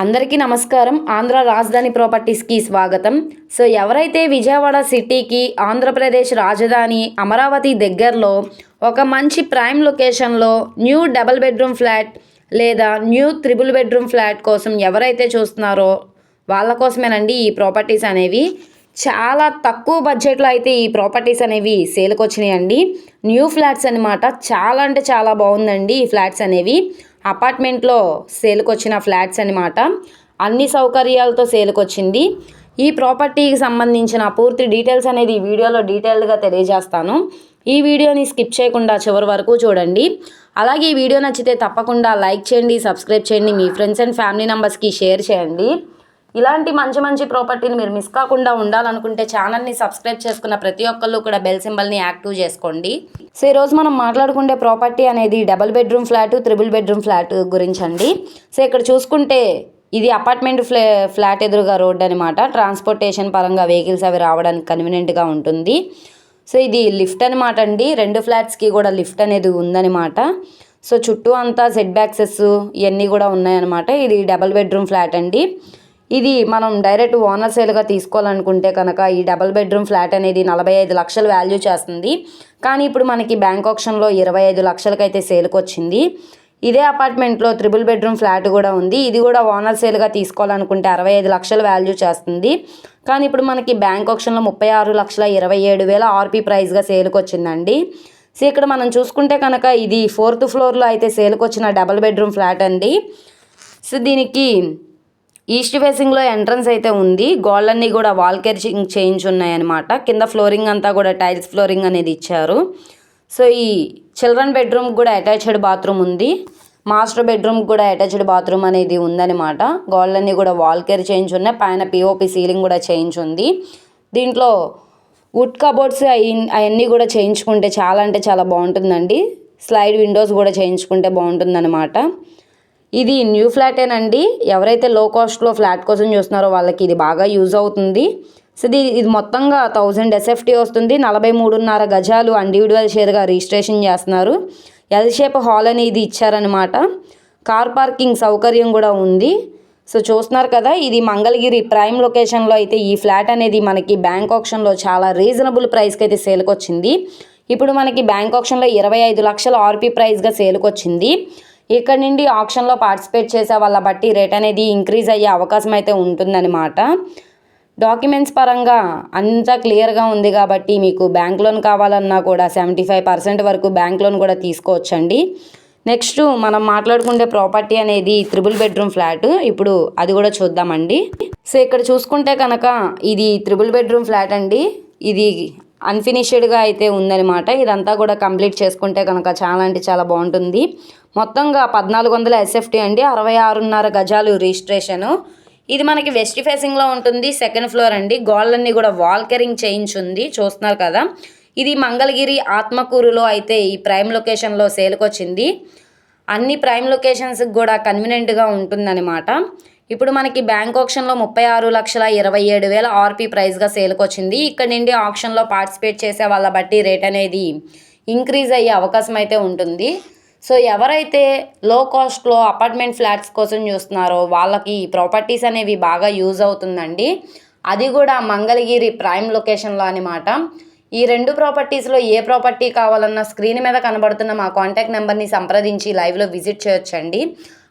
అందరికీ నమస్కారం. ఆంధ్ర రాజధాని ప్రాపర్టీస్కి స్వాగతం. సో ఎవరైతే విజయవాడ సిటీకి ఆంధ్రప్రదేశ్ రాజధాని అమరావతి దగ్గరలో ఒక మంచి ప్రైమ్ లొకేషన్లో న్యూ డబల్ బెడ్రూమ్ ఫ్లాట్ లేదా న్యూ త్రిబుల్ బెడ్రూమ్ ఫ్లాట్ కోసం ఎవరైతే చూస్తున్నారో వాళ్ళ కోసమేనండి ఈ ప్రాపర్టీస్ అనేవి. చాలా తక్కువ బడ్జెట్లో అయితే ఈ ప్రాపర్టీస్ అనేవి సేల్కి వచ్చినాయండి న్యూ ఫ్లాట్స్ అనమాట చాలా అంటే చాలా బాగుందండి ఈ ఫ్లాట్స్ అనేవి. అపార్ట్మెంట్లో సేల్కి వచ్చిన ఫ్లాట్స్ అనమాట అన్ని సౌకర్యాలతో సేల్కి వచ్చింది ఈ ప్రాపర్టీకి సంబంధించిన పూర్తి డీటెయిల్స్ అనేది ఈ వీడియోలో డీటెయిల్డ్గా తెలియజేస్తాను. ఈ వీడియోని స్కిప్ చేయకుండా చివరి వరకు చూడండి. అలాగే ఈ వీడియో నచ్చితే తప్పకుండా లైక్ చేయండి సబ్స్క్రైబ్ చేయండి మీ ఫ్రెండ్స్ అండ్ ఫ్యామిలీ మెంబర్స్కి షేర్ చేయండి. ఇలాంటి మంచి మంచి ప్రాపర్టీని మీరు మిస్ కాకుండా ఉండాలనుకుంటే ఛానల్ని సబ్స్క్రైబ్ చేసుకున్న ప్రతి ఒక్కళ్ళు కూడా బెల్ సింబల్ని యాక్టివ్ చేసుకోండి. సో ఈరోజు మనం మాట్లాడుకునే ప్రాపర్టీ అనేది double bedroom flat triple bedroom flat గురించి అండి సో ఇక్కడ చూసుకుంటే ఇది అపార్ట్మెంట్ ఫ్లా ఫ్లాట్ ఎదురుగా రోడ్ అనమాట ట్రాన్స్పోర్టేషన్ పరంగా వెహికల్స్ అవి రావడానికి కన్వీనియంట్గా ఉంటుంది. సో ఇది లిఫ్ట్ అనమాట అండి. రెండు ఫ్లాట్స్కి కూడా లిఫ్ట్ అనేది ఉందన్నమాట. సో చుట్టూ అంతా సెట్ బ్యాక్సెస్ ఇవన్నీ కూడా ఉన్నాయన్నమాట. ఇది డబల్ బెడ్రూమ్ ఫ్లాట్ అండి. ఇది మనం డైరెక్ట్ ఓనర్ సేల్గా తీసుకోవాలనుకుంటే కనుక ఈ డబల్ బెడ్రూమ్ ఫ్లాట్ అనేది నలభై ఐదు లక్షలు వాల్యూ చేస్తుంది. కానీ ఇప్పుడు మనకి బ్యాంక్ ఆప్షన్లో ఇరవై ఐదు లక్షలకైతే సేల్కి వచ్చింది. ఇదే అపార్ట్మెంట్లో త్రిబుల్ బెడ్రూమ్ ఫ్లాట్ కూడా ఉంది. ఇది కూడా ఓనర్ సేల్గా తీసుకోవాలనుకుంటే అరవై ఐదు లక్షలు వాల్యూ చేస్తుంది. కానీ ఇప్పుడు మనకి బ్యాంక్ ఆప్షన్లో ముప్పై ఆరు లక్షల ఇరవై ఏడు వేల ఆర్పీ ప్రైస్గా సేల్కి వచ్చిందండి. సో ఇక్కడ మనం చూసుకుంటే కనుక ఇది ఫోర్త్ ఫ్లోర్లో అయితే సేల్కి వచ్చిన డబల్ బెడ్రూమ్ ఫ్లాట్ అండి. సో దీనికి ఈస్ట్ ఫేసింగ్లో ఎంట్రన్స్ అయితే ఉంది. గోళ్ళన్నీ కూడా వాల్ కెర్చింగ్ చేంజ్ ఉన్నాయన్నమాట. కింద ఫ్లోరింగ్ అంతా కూడా టైల్స్ ఫ్లోరింగ్ అనేది ఇచ్చారు. సో ఈ చిల్డ్రన్ బెడ్రూమ్ కూడా అటాచ్డ్ బాత్రూమ్ ఉంది. మాస్టర్ బెడ్రూమ్ కూడా అటాచ్డ్ బాత్రూమ్ అనేది ఉందన్నమాట. గోళ్ళన్నీ కూడా వాల్ కేర్ చేంజ్ ఉన్నాయి. పైన పిఓపి సీలింగ్ కూడా చేంజ్ ఉంది. దీంట్లో వుడ్ కబోర్డ్స్ అవన్నీ కూడా చేయించుకుంటే చాలా అంటే చాలా బాగుంటుందండి. స్లైడ్ విండోస్ కూడా చేయించుకుంటే బాగుంటుందన్నమాట. ఇది న్యూ ఫ్లాటేనండి ఎవరైతే లో కాస్ట్లో ఫ్లాట్ కోసం చూస్తున్నారో వాళ్ళకి ఇది బాగా యూజ్ అవుతుంది. సో ఇది ఇది మొత్తంగా థౌజండ్ ఎస్ఎఫ్టీ వస్తుంది. నలభై మూడున్నర గజాలు ఇండివిజువల్ షేర్గా రిజిస్ట్రేషన్ చేస్తున్నారు. ఎల్ షేప్ హాల్ అనేది ఇచ్చారనమాట కార్ పార్కింగ్ సౌకర్యం కూడా ఉంది. సో చూస్తున్నారు కదా ఇది మంగళగిరి ప్రైమ్ లొకేషన్లో అయితే ఈ ఫ్లాట్ అనేది మనకి బ్యాంక్ ఆప్షన్లో చాలా రీజనబుల్ ప్రైస్కి అయితే సేల్కి వచ్చింది ఇప్పుడు మనకి బ్యాంక్ ఆప్షన్లో ఇరవై ఐదు లక్షల ఆర్పీ ప్రైస్గా సేల్కి వచ్చింది ఇక్కడ నుండి ఆప్షన్లో పార్టిసిపేట్ చేసే వాళ్ళ బట్టి రేట్ అనేది ఇంక్రీజ్ అయ్యే అవకాశం అయితే ఉంటుందన్నమాట. డాక్యుమెంట్స్ పరంగా అంతా క్లియర్గా ఉంది కాబట్టి మీకు బ్యాంక్ లోన్ కావాలన్నా కూడా సెవెంటీ ఫైవ్ పర్సెంట్ వరకు బ్యాంక్ లోన్ కూడా తీసుకోవచ్చండి. నెక్స్ట్ మనం మాట్లాడుకునే ప్రాపర్టీ అనేది త్రిబుల్ బెడ్రూమ్ ఫ్లాట్. ఇప్పుడు అది కూడా చూద్దామండి. సో ఇక్కడ చూసుకుంటే కనుక ఇది త్రిబుల్ బెడ్రూమ్ ఫ్లాట్ అండి. ఇది అన్ఫినిష్డ్గా అయితే ఉందన్నమాట. ఇదంతా కూడా కంప్లీట్ చేసుకుంటే కనుక చాలా అంటే చాలా బాగుంటుంది. మొత్తంగా పద్నాలుగు వందల ఎస్ఎఫ్టీ అండి. అరవై ఆరున్నర గజాలు రిజిస్ట్రేషను. ఇది మనకి వెస్ట్ ఫేసింగ్లో ఉంటుంది. సెకండ్ ఫ్లోర్ అండి. గోళ్ళన్నీ కూడా వాల్కరింగ్ చేయించుంది చూస్తున్నారు కదా. ఇది మంగళగిరి ఆత్మకూరులో అయితే ఈ ప్రైమ్ లొకేషన్లో సేల్కొచ్చింది. అన్ని ప్రైమ్ లొకేషన్స్కి కూడా కన్వీనియంట్గా ఉంటుందన్నమాట. ఇప్పుడు మనకి బ్యాంక్ ఆప్షన్లో ముప్పై ఆరు లక్షల ఇరవై ఏడు వేల ఆర్పి ప్రైస్గా సేల్కి వచ్చింది ఇక్కడ నుండి ఆప్షన్లో పార్టిసిపేట్ చేసే వాళ్ళ బట్టి రేట్ అనేది ఇంక్రీజ్ అయ్యే అవకాశం అయితే ఉంటుంది. సో ఎవరైతే లో కాస్ట్లో అపార్ట్మెంట్ ఫ్లాట్స్ కోసం చూస్తున్నారో వాళ్ళకి ప్రాపర్టీస్ అనేవి బాగా యూజ్ అవుతుందండి. అది కూడా మంగళగిరి ప్రైమ్ లొకేషన్లో అనమాట ఈ రెండు ప్రాపర్టీస్లో ఏ ప్రాపర్టీ కావాలన్నా స్క్రీన్ మీద కనబడుతున్న మా కాంటాక్ట్ నెంబర్ని సంప్రదించి లైవ్లో విజిట్ చేయొచ్చండి.